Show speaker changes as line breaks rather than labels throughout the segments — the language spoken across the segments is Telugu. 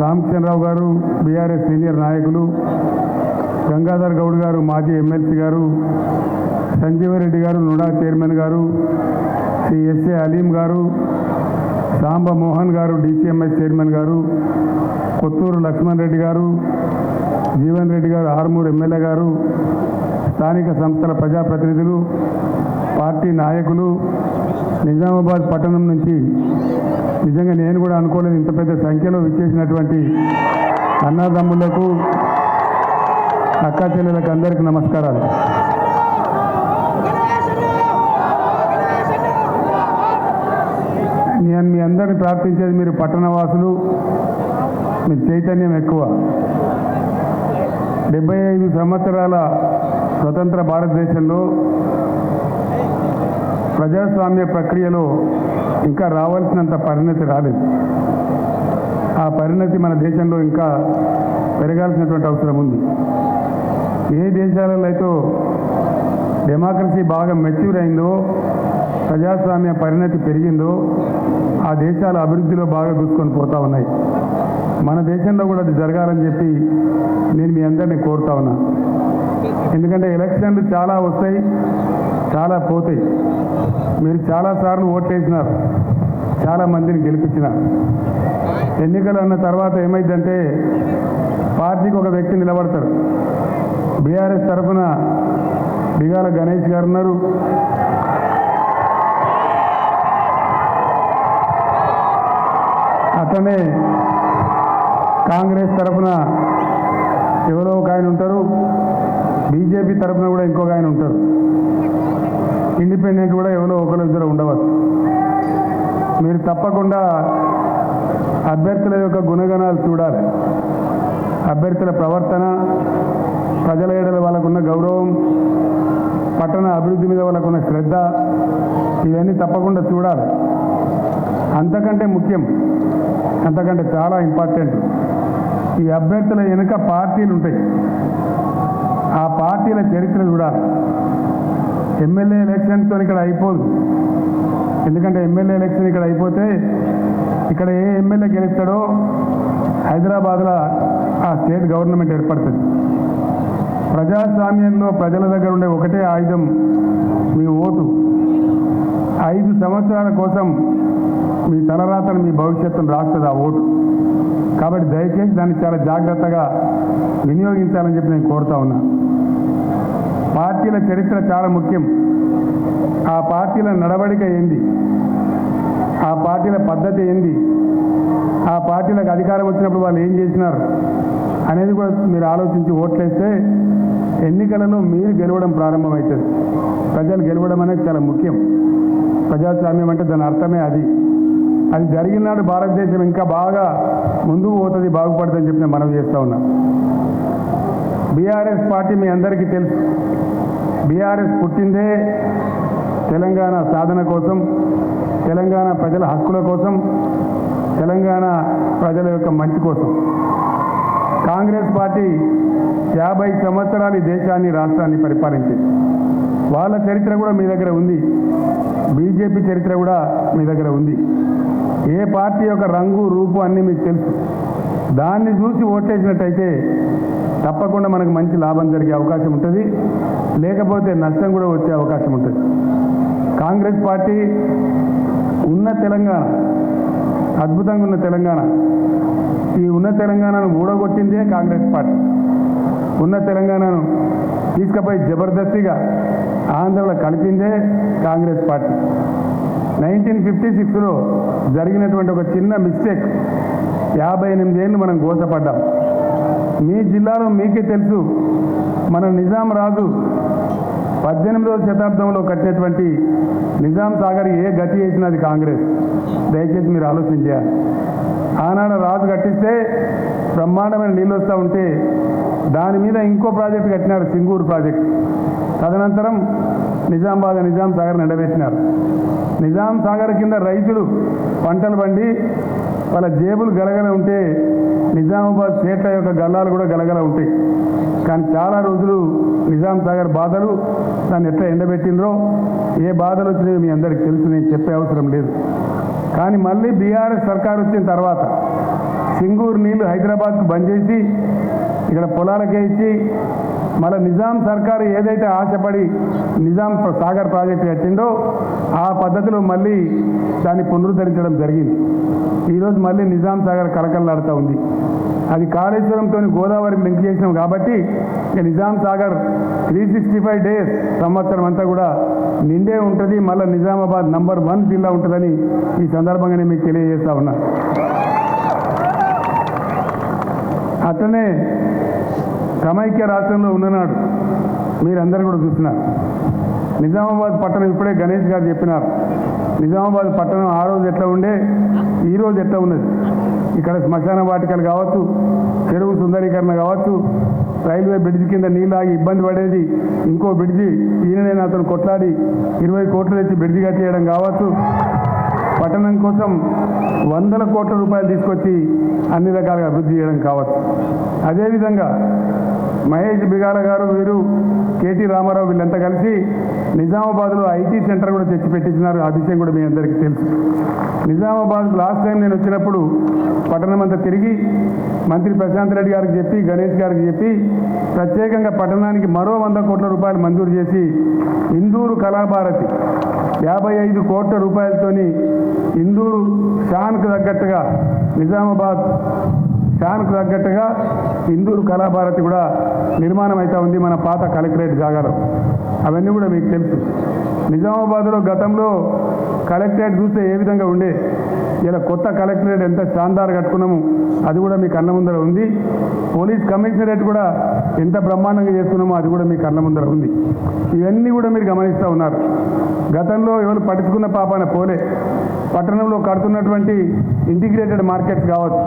రామచంద్రరావు గారు బీఆర్ఎస్ సీనియర్ నాయకులు గంగాధర్ గౌడ్ గారు మాజీ ఎమ్మెల్సీ గారు సంజీవరెడ్డి గారు నుడా చైర్మన్ గారు శ్రీ ఎస్ఏ అలీం గారు సాంబ మోహన్ గారు డీసీఎంఎస్ చైర్మన్ గారు కొత్తూరు లక్ష్మణ్ రెడ్డి గారు జీవన్ రెడ్డి గారు ఆర్మూర్ ఎమ్మెల్యే గారు స్థానిక సంస్థల ప్రజాప్రతినిధులు పార్టీ నాయకులు నిజామాబాద్ పట్టణం నుంచి నిజంగా నేను కూడా అనుకోలేదు ఇంత పెద్ద సంఖ్యలో విచ్చేసినటువంటి అన్నదమ్ములకు అక్కా చెల్లెలకు అందరికీ నమస్కారాలు. నేను మీ అందరిని ప్రార్థించేది మీరు పట్టణవాసులు మీ చైతన్యం ఎక్కువ. డెబ్బై ఐదు సంవత్సరాల స్వతంత్ర భారతదేశంలో ప్రజాస్వామ్య ప్రక్రియలో ఇంకా రావాల్సినంత పరిణతి రాలేదు. ఆ పరిణతి మన దేశంలో ఇంకా పెరగాల్సినటువంటి అవసరం ఉంది. ఏ దేశాలలో అయితే డెమోక్రసీ బాగా మెచ్యూర్ అయిందో ప్రజాస్వామ్య పరిణతి పెరిగిందో ఆ దేశాల అభివృద్ధిలో బాగా దూసుకొని పోతా ఉన్నాయి. మన దేశంలో కూడా అది జరగాలని చెప్పి నేను మీ అందరినీ కోరుతా ఉన్నా. ఎందుకంటే ఎలక్షన్లు చాలా వస్తాయి చాలా పోతాయి. మీరు చాలాసార్లు ఓట్లేసినారు చాలా మందిని గెలిపించినారు. ఎన్నికలు అన్న తర్వాత ఏమైందంటే పార్టీకి ఒక వ్యక్తి నిలబడతారు. బీఆర్ఎస్ తరఫున బిగాల గణేష్ గారు ఉన్నారు. అట్లనే కాంగ్రెస్ తరఫున ఎవరో ఒక ఆయన ఉంటారు. బీజేపీ తరఫున కూడా ఇంకొక ఆయన ఉంటారు. ఇండిపెండెంట్ కూడా ఎవరో ఒకరు ఇద్దరు ఉండవచ్చు. మీరు తప్పకుండా అభ్యర్థుల యొక్క గుణగణాలు చూడాలి. అభ్యర్థుల ప్రవర్తన ప్రజల ఏడల వాళ్ళకున్న గౌరవం పట్టణ అభివృద్ధి మీద వాళ్ళకున్న శ్రద్ధ ఇవన్నీ తప్పకుండా చూడాలి. అంతకంటే ముఖ్యం అంతకంటే చాలా ఇంపార్టెంట్ ఈ అభ్యర్థుల వెనుక పార్టీలు ఉంటాయి. పార్టీల చరిత్ర చూడాలి ఎమ్మెల్యే ఎలక్షన్తో ఇక్కడ అయిపోదు. ఎందుకంటే ఎమ్మెల్యే ఎలక్షన్ ఇక్కడ అయిపోతే ఇక్కడ ఏ ఎమ్మెల్యే గెలుస్తాడో హైదరాబాద్లో ఆ స్టేట్ గవర్నమెంట్ ఏర్పడుతుంది. ప్రజాస్వామ్యంలో ప్రజల దగ్గర ఉండే ఒకటే ఆయుధం మీ ఓటు. ఐదు సంవత్సరాల కోసం మీ తలరాతను మీ భవిష్యత్తును రాస్తుంది ఆ ఓటు. కాబట్టి దయచేసి దాన్ని చాలా జాగ్రత్తగా వినియోగించాలని చెప్పి నేను కోరుతా ఉన్నా. పార్టీల చరిత్ర చాలా ముఖ్యం. ఆ పార్టీల నడవడిక ఏంది? ఆ పార్టీల పద్ధతి ఏంది? ఆ పార్టీలకు అధికారం వచ్చినప్పుడు వాళ్ళు ఏం చేసినారు? అనేది కూడా మీరు ఆలోచించి ఓట్లేస్తే ఎన్నికలలో మీరు గెలవడం ప్రారంభమవుతుంది ప్రజలు గెలవడం అనేది చాలా ముఖ్యం. ప్రజాస్వామ్యం అంటే దాని అర్థమే అది. అది జరిగినాడు భారతదేశం ఇంకా బాగా ముందుకు పోతుంది బాగుపడుతుందని చెప్పి నేను మనవి చేస్తా ఉన్నాను బీఆర్ఎస్ పార్టీ మీ అందరికీ తెలుసు. బీఆర్ఎస్ పుట్టిందే తెలంగాణ సాధన కోసం తెలంగాణ ప్రజల హక్కుల కోసం తెలంగాణ ప్రజల యొక్క మంచి కోసం. కాంగ్రెస్ పార్టీ యాభై సంవత్సరాలు దేశాన్ని రాష్ట్రాన్ని పరిపాలించింది. వాళ్ళ చరిత్ర కూడా మీ దగ్గర ఉంది. బీజేపీ చరిత్ర కూడా మీ దగ్గర ఉంది. ఏ పార్టీ యొక్క రంగు రూపు అన్నీ మీకు తెలుసు. దాన్ని చూసి ఓటేసినట్టయితే తప్పకుండా మనకు మంచి లాభం జరిగే అవకాశం ఉంటుంది. లేకపోతే నష్టం కూడా వచ్చే అవకాశం ఉంటుంది. కాంగ్రెస్ పార్టీ ఉన్న తెలంగాణ అద్భుతంగా ఉన్న తెలంగాణ ఈ ఉన్న తెలంగాణను ఊడగొట్టిందే కాంగ్రెస్ పార్టీ. ఉన్న తెలంగాణను తీసుకుపోయి జబర్దస్తిగా ఆంధ్రలో కలిపిందే కాంగ్రెస్ పార్టీ. నైన్టీన్ ఫిఫ్టీ సిక్స్లో జరిగినటువంటి ఒక చిన్న మిస్టేక్ యాభై ఎనిమిది ఏళ్ళు మనం గోసపడ్డాం. మీ జిల్లాలో మీకే తెలుసు మన నిజాం రాజు పద్దెనిమిదవ శతాబ్దంలో కట్టినటువంటి నిజాం సాగర్ ఏ గతి చేసినది కాంగ్రెస్. దయచేసి మీరు ఆలోచన చేయాలి ఆనాడు రాజు కట్టిస్తే బ్రహ్మాండమైన నీళ్ళు వస్తూ ఉంటే దాని మీద ఇంకో ప్రాజెక్ట్ కట్టినారు సింగూరు ప్రాజెక్ట్. తదనంతరం నిజామాబాద్ నిజాం సాగర్ నిలబెట్టినారు. నిజాం సాగర్ కింద రైతులు పంటలు పండి వాళ్ళ జేబులు గలగల ఉంటే నిజామాబాద్ స్టేట్ల యొక్క గల్లాలు కూడా గలగల ఉంటాయి. కానీ చాలా రోజులు నిజాం సాగర్ బాధలు దాన్ని ఎట్లా ఎండబెట్టినరో ఏ బాధలు వచ్చినాయో మీ అందరికీ తెలుసు నేను చెప్పే అవసరం లేదు. కానీ మళ్ళీ బీఆర్ఎస్ సర్కార్ వచ్చిన తర్వాత సింగూరు నీళ్ళు హైదరాబాద్కు బంద్ చేసి ఇక్కడ పొలాలకే ఇచ్చి మళ్ళీ నిజాం సర్కారు ఏదైతే ఆశపడి నిజాం సాగర్ ప్రాజెక్టు కట్టిందో ఆ పద్ధతిలో మళ్ళీ దాన్ని పునరుద్ధరించడం జరిగింది. ఈరోజు మళ్ళీ నిజాం సాగర్ కలకల్లాడుతూ ఉంది. అది కాళేశ్వరంతో గోదావరికి లింక్ చేసినాం కాబట్టి Nizam Sagar three sixty five days సంవత్సరం అంతా కూడా నిండే ఉంటుంది. మళ్ళీ నిజామాబాద్ నంబర్ వన్ జిల్లా ఉంటుందని ఈ సందర్భంగా నేను మీకు తెలియజేస్తా ఉన్నా. అట్లనే సమైక్య రాష్ట్రంలో ఉన్ననాడు మీరందరూ కూడా చూస్తున్నారు. నిజామాబాద్ పట్టణం ఇప్పుడే గణేష్ గారు చెప్పినారు. నిజామాబాద్ పట్టణం ఆ రోజు ఎట్లా ఉండే? ఈ రోజు ఎట్లా ఉన్నది? ఇక్కడ శ్మశాన వాటికలు కావచ్చు చెరువు సుందరీకరణ కావచ్చు రైల్వే బ్రిడ్జ్ కింద నీళ్ళు ఆగి ఇబ్బంది పడేది ఇంకో బ్రిడ్జి ఈయననే అతను కొట్లాడి ఇరవై కోట్లు తెచ్చి బ్రిడ్జి కట్టేయడం కావచ్చు. పట్టణం కోసం వందల కోట్ల రూపాయలు తీసుకొచ్చి అన్ని రకాలుగా అభివృద్ధి చేయడం కావచ్చు. అదేవిధంగా మహేష్ బిగాల గారు వీరు కేటీ రామారావు వీళ్ళంతా కలిసి నిజామాబాద్లో ఐటీ సెంటర్ కూడా తెచ్చి పెట్టించినారు. ఆ విషయం కూడా మీ అందరికీ తెలుసు. నిజామాబాద్ లాస్ట్ టైం నేను వచ్చినప్పుడు పట్టణం అంతా తిరిగి మంత్రి ప్రశాంత్ రెడ్డి గారికి చెప్పి గణేష్ గారికి చెప్పి ప్రత్యేకంగా పట్టణానికి మరో వంద కోట్ల రూపాయలు మంజూరు చేసి ఇందూరు కళాభారతి యాభై ఐదు కోట్ల రూపాయలతోని ఇందూరు షాన్కు తగ్గట్టుగా నిజామాబాద్ దానికి తగ్గట్టుగా ఇందూరు కళాభారతి కూడా నిర్మాణం అయితే ఉంది మన పాత కలెక్టరేట్ జాగాలో. అవన్నీ కూడా మీకు తెలుసు. నిజామాబాద్లో గతంలో కలెక్టరేట్ చూస్తే ఏ విధంగా ఉండే? ఇలా కొత్త కలెక్టరేట్ ఎంత శాందార్ కట్టుకున్నాము అది కూడా మీ కళ్ళ ముందర ఉంది. పోలీస్ కమిషనరేట్ కూడా ఎంత బ్రహ్మాండంగా చేస్తున్నామో అది కూడా మీ కళ్ళ ముందర ఉంది. ఇవన్నీ కూడా మీరు గమనిస్తూ ఉన్నారు. గతంలో ఎవరు పట్టించుకున్న పాపాన పోలే. పట్టణంలో కడుతున్నటువంటి ఇంటిగ్రేటెడ్ మార్కెట్స్ కావచ్చు.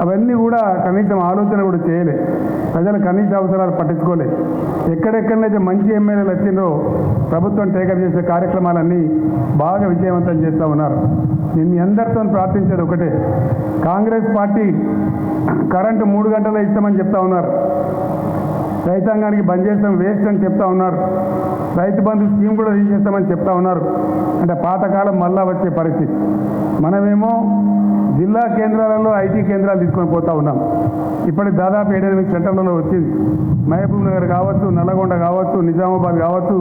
అవన్నీ కూడా కనీసం ఆలోచన కూడా చేయలే. ప్రజల కనీస అవసరాలు పట్టించుకోలే. ఎక్కడెక్కడైతే మంచి ఎమ్మెల్యేలు వచ్చిందో ప్రభుత్వం టేకప్ చేసే కార్యక్రమాలన్నీ బాగా విజయవంతం చేస్తూ ఉన్నారు. నేను మీ అందరితో ప్రార్థించేది ఒకటే. కాంగ్రెస్ పార్టీ కరెంటు మూడు గంటలు ఇస్తామని చెప్తా ఉన్నారు. రైతాంగానికి బంద్ చేస్తాం వేస్ట్ అని చెప్తా ఉన్నారు. రైతు బంధు స్కీమ్ కూడా తీసేస్తామని చెప్తా ఉన్నారు. అంటే పాతకాలం మళ్ళా వచ్చే పరిస్థితి. మనమేమో జిల్లా కేంద్రాలలో ఐటీ కేంద్రాలు తీసుకొని పోతా ఉన్నాం. ఇప్పటికి దాదాపు ఏడెనిమిది సెంటర్లలో వచ్చింది. మహబూబ్ నగర్ కావచ్చు నల్లగొండ కావచ్చు నిజామాబాద్ కావచ్చు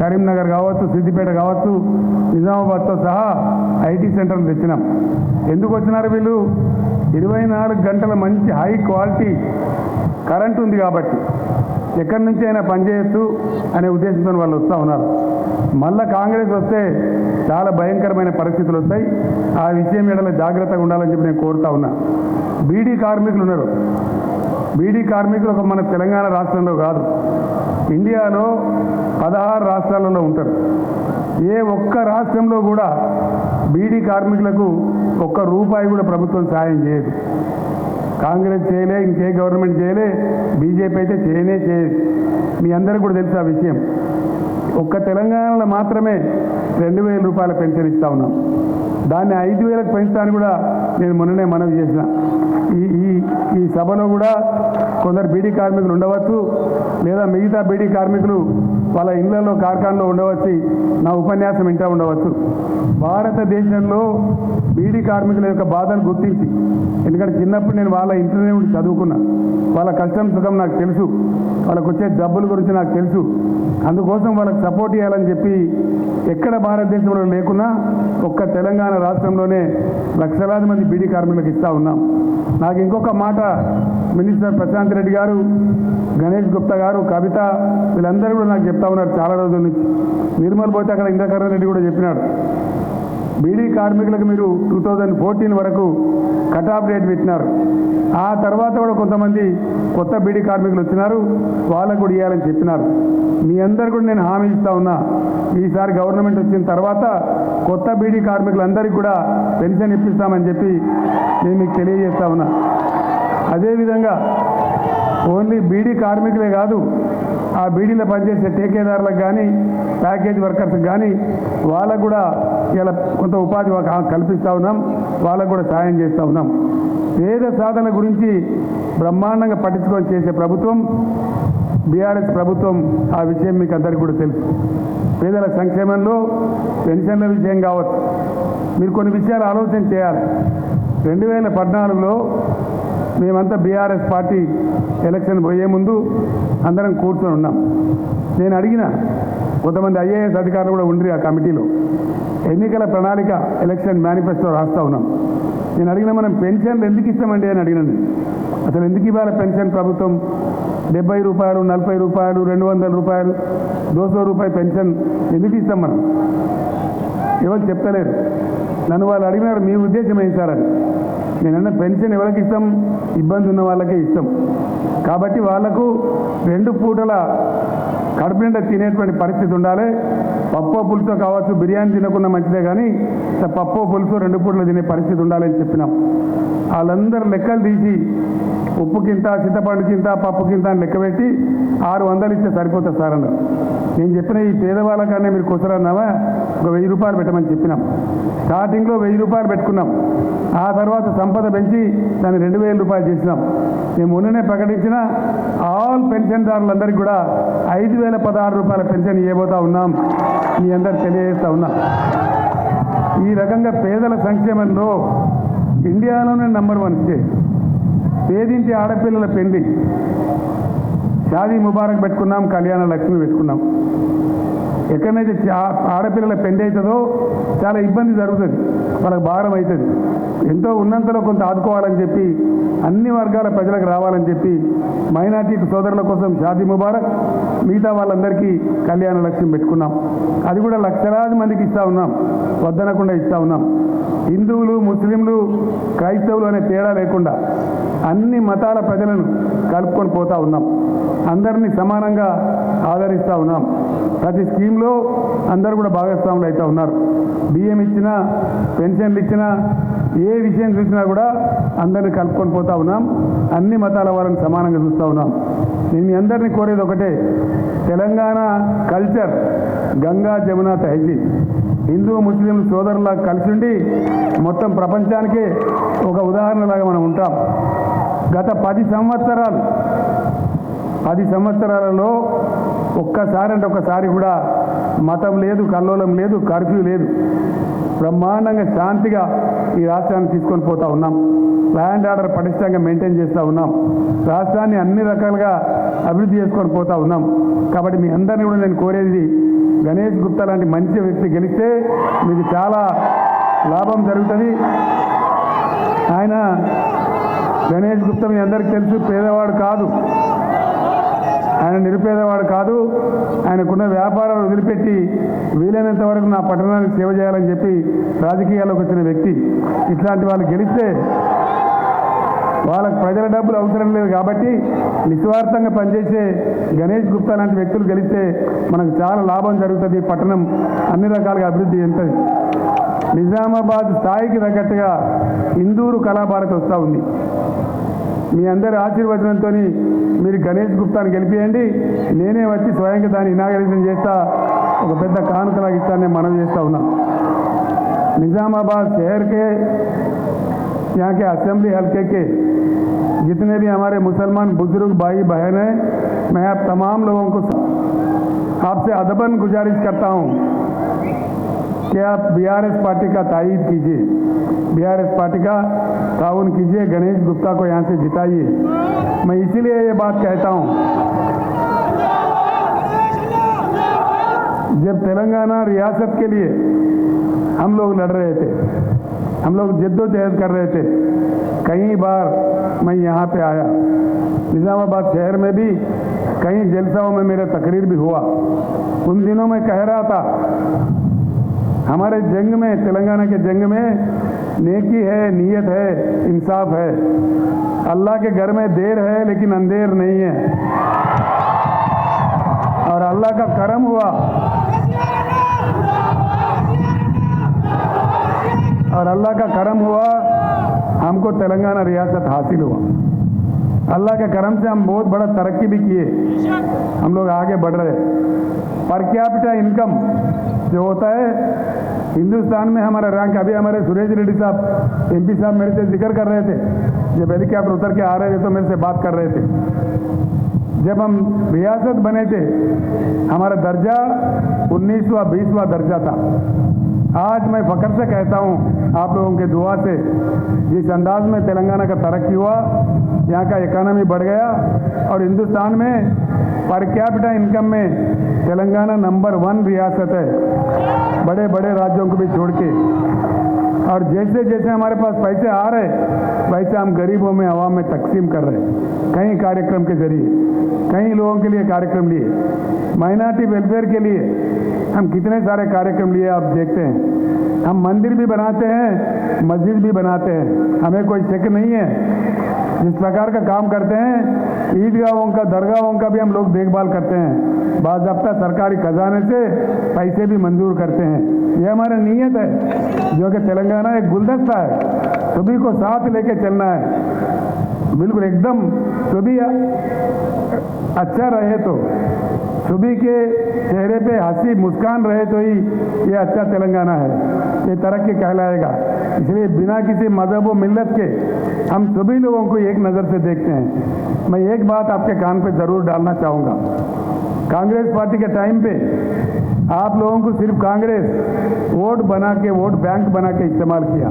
కరీంనగర్ కావచ్చు సిద్దిపేట కావచ్చు నిజామాబాద్తో సహా ఐటీ సెంటర్లు తెచ్చినాం. ఎందుకు వచ్చినారు వీళ్ళు? ఇరవై నాలుగు గంటల మంచి హై క్వాలిటీ కరెంట్ ఉంది కాబట్టి. ఎక్కడి నుంచి అయినా పనిచేయొచ్చు అనే ఉద్దేశంతో వాళ్ళు వస్తూ ఉన్నారు. మళ్ళీ కాంగ్రెస్ వస్తే చాలా భయంకరమైన పరిస్థితులు వస్తాయి. ఆ విషయం ఎడల జాగ్రత్తగా ఉండాలని చెప్పి నేను కోరుతా ఉన్నా. బీడీ కార్మికులు ఉన్నారు. బీడీ కార్మికులు ఒక మన తెలంగాణ రాష్ట్రంలో కాదు. ఇండియాలో పదహారు రాష్ట్రాలలో ఉంటారు. ఏ ఒక్క రాష్ట్రంలో కూడా బీడీ కార్మికులకు ఒక్క రూపాయి కూడా ప్రభుత్వం సాయం చేయదు. కాంగ్రెస్ చేయలే ఇంకే గవర్నమెంట్ చేయలే బీజేపీ అయితే చేయనే చేయదు. మీ అందరికీ కూడా తెలుసు ఆ విషయం. ఒక్క తెలంగాణలో మాత్రమే రెండు వేల రూపాయల పెన్షన్ ఇస్తా ఉన్నాం. దాన్ని ఐదు వేలకు పెంచుతాను కూడా నేను మొన్ననే మనవి చేసిన. ఈ ఈ ఈ సభలో కూడా కొందరు బీడీ కార్మికులు ఉండవచ్చు లేదా మిగతా బీడీ కార్మికులు వాళ్ళ ఇళ్ళలో కార్ఖానలో ఉండవచ్చు నా ఉపన్యాసం వింటూ ఉండవచ్చు. భారతదేశంలో బీడీ కార్మికుల యొక్క బాధను గుర్తించి ఎందుకంటే చిన్నప్పుడు నేను వాళ్ళ ఇంట్లోనే ఉండి చదువుకున్నా. వాళ్ళ కష్టం సుఖం నాకు తెలుసు. వాళ్ళకు వచ్చే జబ్బుల గురించి నాకు తెలుసు. అందుకోసం వాళ్ళకి సపోర్ట్ చేయాలని చెప్పి ఎక్కడ భారతదేశంలో లేకున్నా ఒక్క తెలంగాణ రాష్ట్రంలోనే లక్షలాది మంది బీడీ కార్మికులకు ఇస్తూ ఉన్నాం. నాకు ఇంకొక మాట మినిస్టర్ ప్రశాంత్ రెడ్డి గారు గణేష్ గుప్తా గారు కవిత వీళ్ళందరూ కూడా నాకు చెప్తా ఉన్నారు చాలా రోజుల నుంచి. నిర్మల్ పోతే అక్కడ ఇంద్రకరణ్ రెడ్డి కూడా చెప్పినాడు. బీడీ కార్మికులకు మీరు టూ థౌజండ్ ఫోర్టీన్ వరకు కట్ ఆఫ్ రేట్ పెట్టినారు. ఆ తర్వాత కూడా కొంతమంది కొత్త బీడీ కార్మికులు వచ్చినారు. వాళ్ళకు కూడా ఇవ్వాలని చెప్పినారు. మీ అందరు కూడా నేను హామీ ఇస్తా ఉన్నా. ఈసారి గవర్నమెంట్ వచ్చిన తర్వాత కొత్త బీడీ కార్మికులందరికీ కూడా పెన్షన్ ఇప్పిస్తామని చెప్పి నేను మీకు తెలియజేస్తా ఉన్నా. అదేవిధంగా ఓన్లీ బీడీ కార్మికులే కాదు ఆ బీడీలో పనిచేసే టేకేదారులకు కానీ ప్యాకేజ్ వర్కర్స్కి కానీ వాళ్ళకు కూడా ఇలా కొంత ఉపాధి ఒక- కల్పిస్తూ ఉన్నాం వాళ్ళకు కూడా సాయం చేస్తూ ఉన్నాం. పేద సాధన గురించి బ్రహ్మాండంగా పట్టించుకొని చేసే ప్రభుత్వం బీఆర్ఎస్ ప్రభుత్వం ఆ విషయం మీకు అందరికీ కూడా తెలుసు. పేదల సంక్షేమంలో పెన్షన్ల విషయం కావచ్చు. మీరు కొన్ని విషయాలు ఆలోచన చేయాలి. రెండు వేల పద్నాలుగులో మేమంతా బీఆర్ఎస్ పార్టీ ఎలక్షన్ పోయే ముందు అందరం కూర్చొని ఉన్నాం. నేను అడిగిన కొంతమంది ఐఏఎస్ అధికారులు కూడా ఉండ్రి ఆ కమిటీలో. ఎన్నికల ప్రణాళిక ఎలక్షన్ మేనిఫెస్టో రాస్తా ఉన్నాం. నేను అడిగిన మనం పెన్షన్లు ఎందుకు ఇస్తామండి అని అడిగినాను అసలు ఎందుకు ఇవ్వాలి పెన్షన్ ప్రభుత్వం? డెబ్బై రూపాయలు నలభై రూపాయలు రెండు వందల రూపాయలు దోసో రూపాయలు పెన్షన్ ఎందుకు ఇస్తాం మనం? ఎవరు చెప్తలేరు. నన్ను వాళ్ళు అడిగినారు మీ ఉద్దేశం ఏంటి సార్ అని. నేనన్న పెన్షన్ ఎవరికి ఇస్తాం? ఇబ్బంది ఉన్న వాళ్ళకే ఇస్తాం. కాబట్టి వాళ్ళకు రెండు పూటల కడుపు నిండా తినేటువంటి పరిస్థితి ఉండాలి. పప్పు పులుసు కావచ్చు బిర్యానీ తినకుండా మంచిదే కానీ పప్పు పులుసు రెండు పూటలు తినే పరిస్థితి ఉండాలని చెప్పినాం. వాళ్ళందరూ లెక్కలు తీసి ఉప్పు కింత చింతపండు కింత పప్పు కింత అని లెక్క పెట్టి ఆరు వందలు ఇస్తే సరిపోతుంది సార్ అన్నారు నేను చెప్పిన ఈ పేదవాళ్ళకన్నా మీరు కుసరన్నావా? ఒక వెయ్యి రూపాయలు పెట్టమని చెప్పినాం. స్టార్టింగ్లో వెయ్యి రూపాయలు పెట్టుకున్నాం. ఆ తర్వాత సంపద పెంచి దాన్ని రెండు వేల రూపాయలు చేసినాం. మేము మొన్ననే ప్రకటించిన ఆల్ పెన్షన్దారులందరికీ కూడా ఐదు వేల పదహారు రూపాయల పెన్షన్ ఇవ్వబోతా ఉన్నాం. మీ అందరు తెలియజేస్తూ ఉన్నాం. ఈ రకంగా పేదల సంక్షేమంలో ఇండియాలోనే నంబర్ వన్ స్టేట్ పేదింటి ఆడపిల్లల పెళ్ళి షాదీ ముబారక్ పెట్టుకున్నాం కళ్యాణ లక్ష్మి పెట్టుకున్నాం. ఎక్కడైతే చా- ఆడపిల్లల పెళ్ళి అవుతుందో చాలా ఇబ్బంది జరుగుతుంది. వాళ్ళకి భారం అవుతుంది. ఎంతో ఉన్నంతలో కొంత ఆదుకోవాలని చెప్పి అన్ని వర్గాల ప్రజలకు రావాలని చెప్పి మైనార్టీ సోదరుల కోసం షాదీ ముబారక్ మిగతా వాళ్ళందరికీ కళ్యాణ లక్ష్యం పెట్టుకున్నాం. అది కూడా లక్షలాది మందికి ఇస్తా ఉన్నాం. వద్దనకుండా ఇస్తూ ఉన్నాం. హిందువులు ముస్లింలు క్రైస్తవులు అనే తేడా లేకుండా అన్ని మతాల ప్రజలను కలుపుకొని పోతా ఉన్నాం. అందరినీ సమానంగా ఆదరిస్తూ ఉన్నాం. ప్రతి స్కీమ్లో అందరూ కూడా భాగస్వాములు అవుతూ ఉన్నారు. బియ్యం ఇచ్చినా పెన్షన్లు ఇచ్చినా ఏ విషయం చూసినా కూడా అందరిని కలుపుకొని పోతా ఉన్నాం. అన్ని మతాల వారిని సమానంగా చూస్తూ ఉన్నాం. నేను మీ అందరినీ కోరేది ఒకటే తెలంగాణ కల్చర్ గంగా జమున తహజీబ్ హిందూ ముస్లిం సోదరులా కలిసి ఉండి మొత్తం ప్రపంచానికే ఒక ఉదాహరణలాగా మనం ఉంటాం. గత పది సంవత్సరాలు పది సంవత్సరాలలో ఒక్కసారి అంటే ఒక్కసారి కూడా మతం లేదు కల్లోలం లేదు కర్ఫ్యూ లేదు. బ్రహ్మాండంగా శాంతిగా ఈ రాష్ట్రాన్ని తీసుకొని పోతా ఉన్నాం. ల్యాండ్ ఆర్డర్ పటిష్టంగా మెయింటైన్ చేస్తూ ఉన్నాం. రాష్ట్రాన్ని అన్ని రకాలుగా అభివృద్ధి చేసుకొని పోతా ఉన్నాం. కాబట్టి మీ అందరినీ కూడా నేను కోరేది గణేష్ గుప్తా లాంటి మంచి వ్యక్తి గెలిస్తే మీకు చాలా లాభం జరుగుతుంది. ఆయన గణేష్ గుప్తా మీ అందరికీ తెలుసు పేదవాడు కాదు. ఆయన నిరుపేదవాడు కాదు. ఆయనకున్న వ్యాపారాలు వదిలిపెట్టి వీలైనంత వరకు నా పట్టణానికి సేవ చేయాలని చెప్పి రాజకీయాల్లోకి వచ్చిన వ్యక్తి. ఇట్లాంటి వాళ్ళు గెలిస్తే వాళ్ళకి ప్రజల డబ్బులు అవసరం లేదు కాబట్టి నిస్వార్థంగా పనిచేసే గణేష్ గుప్తా లాంటి వ్యక్తులు గెలిస్తే మనకు చాలా లాభం జరుగుతుంది పట్టణం. అన్ని రకాలుగా అభివృద్ధి చెందుతుంది. నిజామాబాద్ స్థాయికి తగ్గట్టుగా ఇందూరు కళాభారతి వస్తూ ఉంది. మీ అందరి ఆశీర్వచనంతో మీరు గణేష్ గుప్తాని గెలిపియండి నేనే వచ్చి స్వయంగా దాన్ని ఇనాగరేషన్ చేస్తా ఒక పెద్ద కానుకలాగా ఇస్తానని మనం చేస్తా ఉన్నాం నిజామాబాద్ शहर के यहाँ के असेंबली हल्के के जितने भी हमारे मुसलमान बुजुर्ग भाई बहन हैं मैं आप तमाम लोगों को आपसे अदबन गुजारिश करता हूँ कि आप बीआरएस पार्टी का तायद कीजिए? बीआरएस पार्टी का ताउन कीजिए, गणेश गुप्ता को यहाँ से जिताइए। मैं इसीलिए ये बात कहता हूँ। जब तेलंगाना रियासत के लिए हम लोग लड़ रहे थे, हम लोग जद्दोजहद कर रहे थे, कई बार मैं यहाँ पे आया। निज़ामाबाद शहर में भी, कई जलसाओं में मेरा तकरीर भी हुआ। उन दिनों में कह रहा था हमारे जंग में, तेलंगाना के जंग में नेकी है, नीयत है, इंसाफ है। अल्लाह के घर में देर है, लेकिन अंधेर नहीं है। और अल्लाह का करम हुआ। और अल्लाह का करम हुआ, हमको तेलंगाना रियासत हासिल हुआ। अल्लाह के करम से हम बहुत बड़ा तरक्की भी किए। हम लोग आगे बढ़ रहे। पर कैपिटा इनकम जो होता है हिंदुस्तान में हमारा रैंक अभी हमारे सुरेश रेड्डी साहब एमपी साहब मेरे से ज़िक्र कर रहे थे। जब हेलीकॉप्टर उतर के आ रहे थे तो मेरे से बात कर रहे थे। जब हम रियासत बने थे, हमारा दर्जा उन्नीसवा, बीसवा दर्जा था। आज मैं फख्र से कहता हूँ, आप लोगों के दुआ से, जिस अंदाज में तेलंगाना का तरक्की हुआ, यहाँ का इकोनॉमी बढ़ गया और हिंदुस्तान में पर कैपिटा इनकम में तेलंगाना नंबर वन रियासत है बड़े बड़े राज्यों को भी छोड़ के। और जैसे जैसे हमारे पास पैसे आ रहे, वैसे हम गरीबों में, आवाम में तकसीम कर रहे कई कार्यक्रम के ज़रिए, कई लोगों के लिए कार्यक्रम लिए। माइनॉरिटी वेलफेयर के लिए हम कितने सारे कार्यक्रम लिए आप देखते हैं। हम मंदिर भी बनाते हैं, मस्जिद भी बनाते हैं। हमें कोई शक नहीं है। जिस प्रकार का काम करते हैं, ईदगाहों का, दरगाहों का भी हम लोग देखभाल करते हैं। बाजाबता सरकारी खजाने से पैसे भी मंजूर करते हैं। ये हमारा नीयत है। जो कि तेलंगाना एक गुलदस्ता है। सभी को साथ लेके चलना है। बिल्कुल एकदम, सभी अच्छा रहे तो। सभी के चेहरे पे हँसी, मुस्कान रहे तो ही ये अच्छा तेलंगाना है। ये तरक्की कहलाएगा। इसलिए बिना किसी मज़हब व मिल्लत के हम सभी लोगों को एक नज़र से देखते हैं। मैं एक बात आपके कान पे ज़रूर डालना चाहूँगा। कांग्रेस पार्टी के टाइम पे आप लोगों को सिर्फ़ कांग्रेस वोट बना के, वोट बैंक बना के इस्तेमाल किया।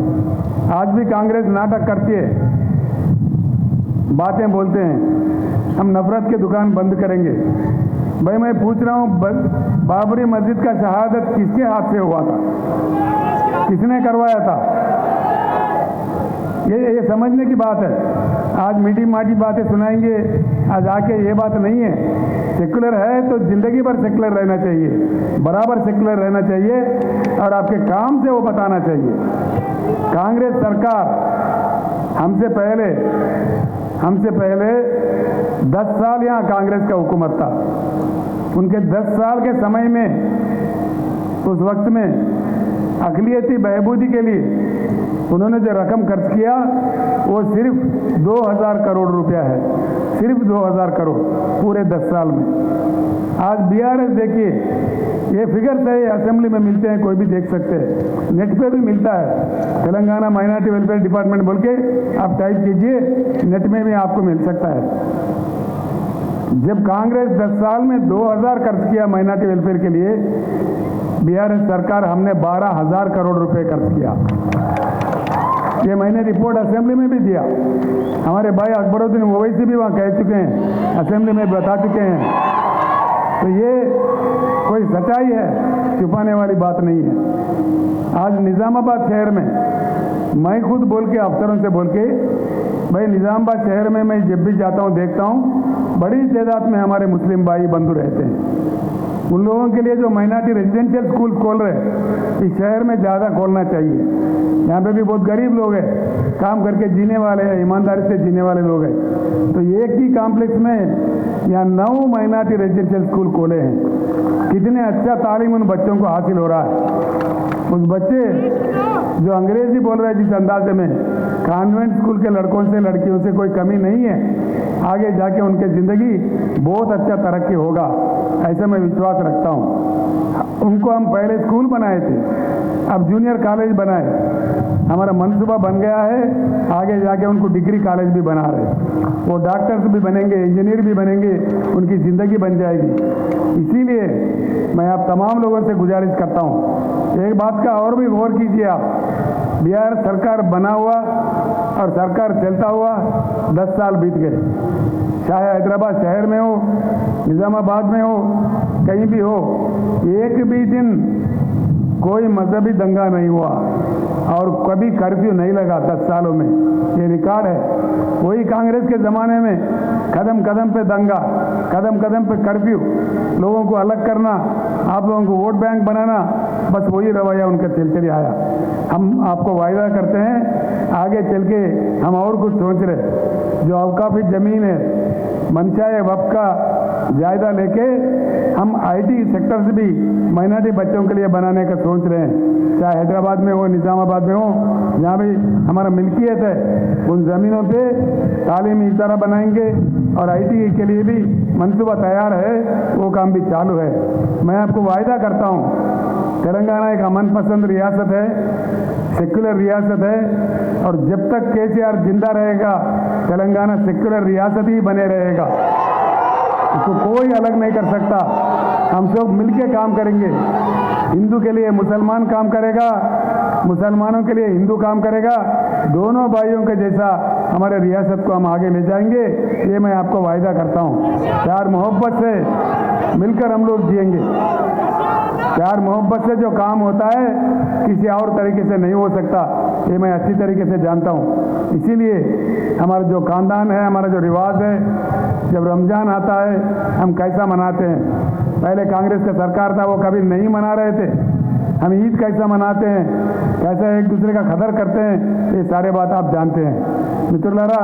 आज भी कांग्रेस नाटक करती है। बातें बोलते हैं। हम नफरत की दुकान बंद करेंगे। भाई, मैं पूछ रहा हूँ बाबरी मस्जिद का शहादत किसके हाथ से हुआ था? किसने करवाया था? ये ये समझने की बात है। आज मीठी माटी बातें सुनाएँगे, आज आके ये बात नहीं है। सेकुलर है तो ज़िंदगी भर सेकुलर रहना चाहिए, बराबर सेकुलर रहना चाहिए और आपके काम से वो बताना चाहिए। कांग्रेस सरकार हमसे पहले हमसे पहले 10 साल यहाँ कांग्रेस का हुकूमत था। उनके 10 साल के समय में, उस वक्त में अकलियती बहबूदी के लिए उन्होंने जो रकम खर्च किया, वो सिर्फ़ 2000 करोड़ रुपया है। सिर्फ़ 2000 करोड़ पूरे 10 साल में। आज बीआरएस देखिए, ये फिगर है असेंबली में मिलते हैं, कोई भी देख सकते हैं। नेट पे भी मिलता है। तेलंगाना माइनॉरिटी वेलफेयर डिपार्टमेंट बोल के आप टाइप कीजिए नेट में भी आपको मिल सकता है। जब कांग्रेस 10 साल में 2000 खर्च किया माइनॉरिटी वेलफेयर के लिए बीआरएस सरकार हमने 12000 करोड़ रुपए खर्च किया। ये मैंने रिपोर्ट असेंबली में भी दिया। हमारे भाई अकबरुद्दीन ओवैसी भी वहाँ कह चुके हैं असेंबली में बता चुके हैं। तो ये कोई सच्चाई है, छुपाने वाली बात नहीं है। आज निज़ामाबाद शहर में मैं खुद बोल के अफसरों से बोल के, भाई निज़ामाबाद शहर में मैं जब भी जाता हूँ, देखता हूँ, बड़ी तादाद में हमारे मुस्लिम भाई बंधु रहते हैं। उन लोगों के लिए जो माइनॉरिटी रेजिडेंशियल स्कूल खोल रहे हैं, इस शहर में ज़्यादा खोलना चाहिए। यहाँ पे भी बहुत गरीब लोग हैं, काम करके जीने वाले हैं, ईमानदारी से जीने वाले लोग हैं। तो एक ही कॉम्प्लेक्स में यहाँ नौ माइनॉरिटी रेजिडेंशियल स्कूल खोले हैं। कितने अच्छा तालीम उन बच्चों को हासिल हो रहा है। उस बच्चे जो अंग्रेज़ी बोल रहे हैं जिस अंदाजे में कॉन्वेंट स्कूल के लड़कों से, लड़कियों से कोई कमी नहीं है, आगे जाके उनके ज़िंदगी बहुत अच्छा तरक्की होगा, ऐसे मैं विश्वास रखता हूँ। उनको हम पहले स्कूल बनाए थे, अब जूनियर कॉलेज बनाए। हमारा मनसूबा बन गया है, आगे जाके उनको डिग्री कॉलेज भी बना रहे। वो डॉक्टर्स भी बनेंगे इंजीनियर भी बनेंगे, उनकी ज़िंदगी बन जाएगी। इसीलिए मैं आप तमाम लोगों से गुजारिश करता हूँ एक बात का और भी गौर कीजिए आप। बिहार सरकार बना हुआ और सरकार चलता हुआ दस साल बीत गए। चाहे हैदराबाद शहर में हो, निज़ामाबाद में हो, कहीं भी हो, एक भी दिन कोई मजहबी दंगा नहीं हुआ और कभी कर्फ्यू नहीं लगा दस सालों में। ये रिकॉर्ड है। वही कांग्रेस के ज़माने में कदम कदम पे दंगा कदम कदम पे कर्फ्यू, लोगों को अलग करना, आप लोगों को वोट बैंक बनाना बस वही रवैया उनका चल चल आया। हम आपको वायदा करते हैं, आगे चल के हम और कुछ सोच रहे जो अवकाफी ज़मीन है मनचाए वफ का जायदा लेके हम आईटी से भी माइनॉरिटी बच्चों के लिए बनाने का सोच रहे हैं। चाहे हैदराबाद में हो, निज़ामाबाद में हो, जहाँ भी हमारा मिल्कियत है, उन ज़मीनों पे तालीमी इदारा बनाएँगे और आईटी के लिए भी मंसूबा तैयार है, वो काम भी चालू है। मैं आपको वायदा करता हूँ, तेलंगाना एक अमन पसंद रियासत है सेक्युलर रियासत है, और जब तक केसीआर ज़िंदा रहेगा, तेलंगाना सेक्युलर रियासत ही बने रहेगा। इसको कोई अलग नहीं कर सकता। हम सब मिलके काम करेंगे। हिंदू के लिए मुसलमान काम करेगा, मुसलमानों के लिए हिंदू काम करेगा। दोनों भाइयों के जैसा हमारे रियासत को हम आगे ले जाएँगे, ये मैं आपको वायदा करता हूँ। प्यार मोहब्बत से मिलकर हम लोग जिएँगे। प्यार मोहब्बत से जो काम होता है, किसी और तरीके से नहीं हो सकता। ये मैं अच्छी तरीके से जानता हूँ इसीलिए हमारा जो खानदान है हमारा जो रिवाज है जब रमज़ान आता है हम कैसा मनाते हैं पहले कांग्रेस का सरकार था वो कभी नहीं मना रहे थे हम ईद कैसा मनाते हैं कैसा एक दूसरे का खदर करते हैं ये सारे बात आप जानते हैं మిత్రులారా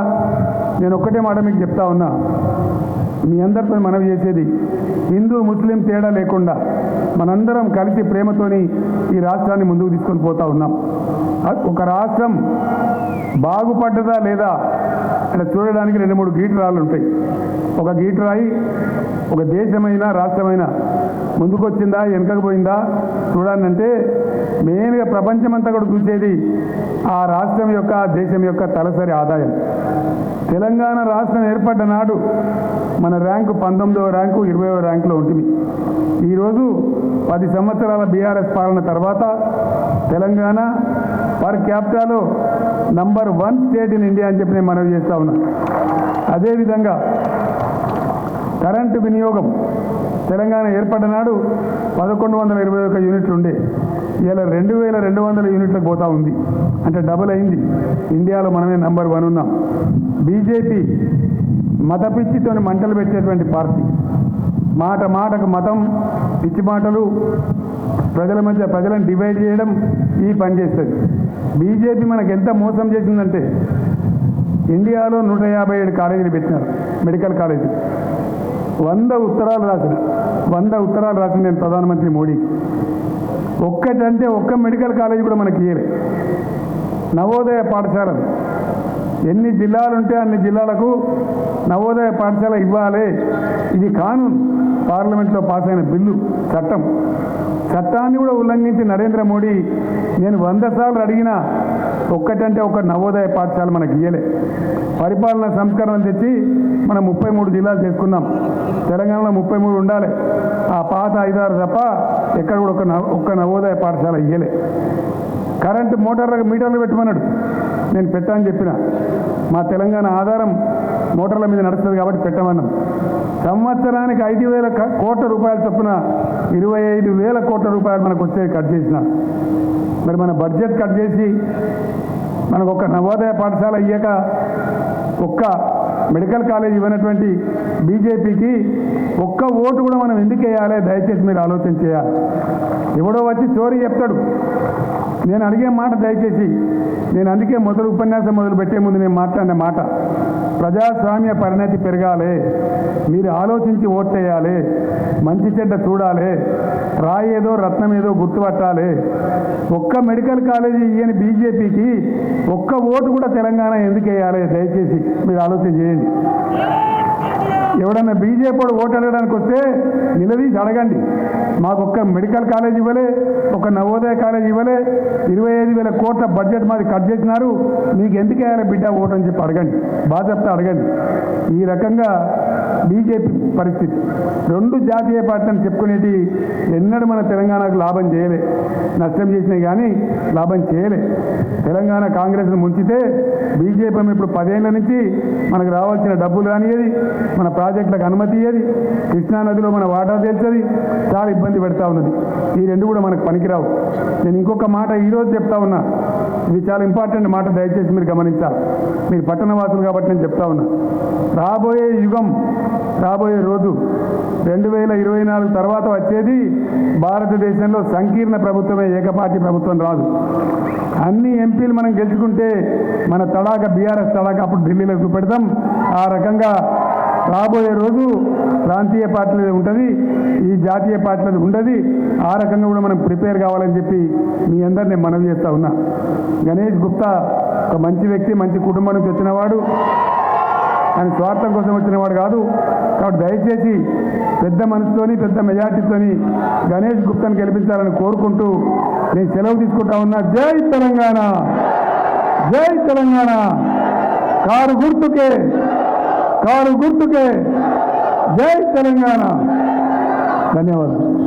నేను ఒక్కటే మాట మీకు చెప్తా ఉన్నా మీ అందరితో మనవి చేసేది హిందూ ముస్లిం తేడా లేకుండా మనందరం కలిసి ప్రేమతోని ఈ రాష్ట్రాన్ని ముందుకు తీసుకొని పోతా ఉన్నాం అ- ఒక రాష్ట్రం బాగుపడ్డదా లేదా అక్కడ చూడడానికి రెండు మూడు గీటరాళ్ళు ఉంటాయి. ఒక గీటరాయి ఒక దేశమైనా రాష్ట్రమైనా ముందుకొచ్చిందా వెనకకు పోయిందా చూడాలంటే మెయిన్గా ప్రపంచమంతా కూడా చూసేది ఆ రాష్ట్రం యొక్క ఆ దేశం యొక్క తలసరి ఆదాయం. తెలంగాణ రాష్ట్రం ఏర్పడ్డ నాడు మన ర్యాంకు పంతొమ్మిదవ ర్యాంకు ఇరవైవ ర్యాంకులో ఉంటుంది. ఈరోజు పది సంవత్సరాల బీఆర్ఎస్ పాలన తర్వాత Telangana per క్యాపిటాలో number one state in India అని చెప్పి నేను మనవి చేస్తా ఉన్నా. అదేవిధంగా కరెంటు వినియోగం తెలంగాణ ఏర్పడిన నాడు పదకొండు వందల ఇరవై ఒక యూనిట్లు ఉండే. ఇలా రెండు వేల రెండు వందల యూనిట్లకు పోతా ఉంది. అంటే డబుల్ అయింది. ఇండియాలో మనమే నంబర్ వన్ ఉన్నాం. బీజేపీ మత పిచ్చితో మంటలు పెట్టేటువంటి పార్టీ. మాట మాటకు మతం పిచ్చి మాటలు ప్రజల మధ్య ప్రజలను డివైడ్ చేయడం ఈ పని చేస్తుంది. బీజేపీ మనకు ఎంత మోసం చేసిందంటే ఇండియాలో నూట యాభై ఏడు కాలేజీలు పెట్టినారు మెడికల్ కాలేజీ. వంద ఉత్తరాలు రాసిన వంద ఉత్తరాలు రాసిన నేను ప్రధానమంత్రి మోడీకి ఒక్కటంటే ఒక్క మెడికల్ కాలేజీ కూడా మనకి ఇయ్యలే. నవోదయ పాఠశాలలు ఎన్ని జిల్లాలు ఉంటే అన్ని జిల్లాలకు నవోదయ పాఠశాల ఇవ్వాలి. ఇది కానూన్. పార్లమెంట్లో పాస్ అయిన బిల్లు చట్టం. చట్టాన్ని కూడా ఉల్లంఘించి నరేంద్ర మోడీ నేను వంద సార్లు అడిగినా ఒక్కటంటే ఒక నవోదయ పాఠశాల మనకి ఇయ్యలే. పరిపాలన సంస్కరణలు తెచ్చి మనం ముప్పై మూడు జిల్లాలు చేసుకున్నాం తెలంగాణలో ముప్పై మూడు ఉండాలి. ఆ పాత ఐదారు తప్ప ఎక్కడ కూడా ఒక ఒక్క నవోదయ పాఠశాల ఇయ్యలే. కరెంటు మోటార్లకు మీటర్లు పెట్టమన్నాడు. నేను పెట్టా అని చెప్పిన. మా తెలంగాణ ఆధారం మోటార్ల మీద నడుస్తుంది కాబట్టి పెట్టమన్నాం. సంవత్సరానికి ఐదు వేల కోట్ల రూపాయల చొప్పున ఇరవై ఐదు వేల కోట్ల రూపాయలు మనకు వచ్చే కట్ చేసిన. మరి మన బడ్జెట్ కట్ చేసి మనకు ఒక నవోదయ పాఠశాల అయ్యాక ఒక్క మెడికల్ కాలేజ్ ఇవ్వనటువంటి బీజేపీకి ఒక్క ఓటు కూడా మనం ఎందుకు వేయాలి? దయచేసి మీరు ఆలోచన చేయాలి. ఎవడో వచ్చి చోరీ చెప్తాడు. నేను అడిగే మాట దయచేసి నేను అందుకే మొదలు ఉపన్యాసం మొదలు పెట్టే ముందు నేను మాట్లాడిన మాట. ప్రజాస్వామ్య పరిణతి పెరగాలి. మీరు ఆలోచించి ఓట్టేయాలి మంచి చెడ్డ చూడాలి. రాయి ఏదో రత్నం ఏదో గుర్తుపట్టాలి. ఒక్క మెడికల్ కాలేజీ ఇయ్యని బీజేపీకి ఒక్క ఓటు కూడా తెలంగాణ ఎందుకు వేయాలి? దయచేసి మీరు ఆలోచన చేయండి. ఎవడన్నా బీజేపీ ఓటు అడగడానికి వస్తే నిలదీసి అడగండి. మాకు ఒక్క మెడికల్ కాలేజ్ ఇవ్వలే ఒక నవోదయ కాలేజ్ ఇవ్వలే ఇరవై ఐదు వేల కోట్ల బడ్జెట్ మాది కట్ చేసినారు మీకు ఎందుకు వేయాలి బిడ్డ ఓటు అని చెప్పి అడగండి. బాగా అడగండి. ఈ రకంగా బీజేపీ పరిస్థితి. రెండు జాతీయ పార్టీలను చెప్పుకునేటి ఎన్నడూ మన తెలంగాణకు లాభం చేయలే. నష్టం చేసినా కానీ లాభం చేయలే. తెలంగాణ కాంగ్రెస్ను ముంచితే బీజేపీ ఇప్పుడు పదేళ్ళ నుంచి మనకు రావాల్సిన డబ్బులు రానియది మన ప్రాజెక్టులకు అనుమతి ఇయ్యది. కృష్ణానదిలో మన వాటా తేల్చది. చాలా ఇబ్బంది పెడతా ఉన్నది. ఈ రెండు కూడా మనకు పనికిరావు. నేను ఇంకొక మాట ఈరోజు చెప్తా ఉన్నా. ఇది చాలా ఇంపార్టెంట్ మాట దయచేసి మీరు గమనించాలి. మీరు పట్టణవాసులు కాబట్టి నేను చెప్తా ఉన్నా. రాబోయే యుగం రాబోయే రోజు రెండు వేల ఇరవై నాలుగు తర్వాత వచ్చేది భారతదేశంలో సంకీర్ణ ప్రభుత్వమే ఏకపార్టీ ప్రభుత్వం రాదు. అన్ని ఎంపీలు మనం గెలుచుకుంటే మన తడాక బీఆర్ఎస్ తడాక అప్పుడు ఢిల్లీలో చూపెడతాం ఆ రకంగా రాబోయే రోజు ప్రాంతీయ పార్టీలది ఉంటుంది ఈ జాతీయ పార్టీలది ఉండదు. ఆ రకంగా కూడా మనం ప్రిపేర్ కావాలని చెప్పి మీ అందరిని మనవి చేస్తా ఉన్నా. గణేష్ గుప్తా ఒక మంచి వ్యక్తి మంచి కుటుంబం నుంచి వచ్చినవాడు. ఆయన స్వార్థం కోసం వచ్చినవాడు కాదు. కాబట్టి దయచేసి పెద్ద మనసుతోని పెద్ద మెజార్టీతోని గణేష్ గుప్తాను గెలిపించాలని కోరుకుంటూ నేను సెలవు తీసుకుంటా ఉన్నా. జై తెలంగాణ! జై తెలంగాణ! కారు గుర్తుకే! కారు గుర్తుకే. జై తెలంగాణ. ధన్యవాదాలు.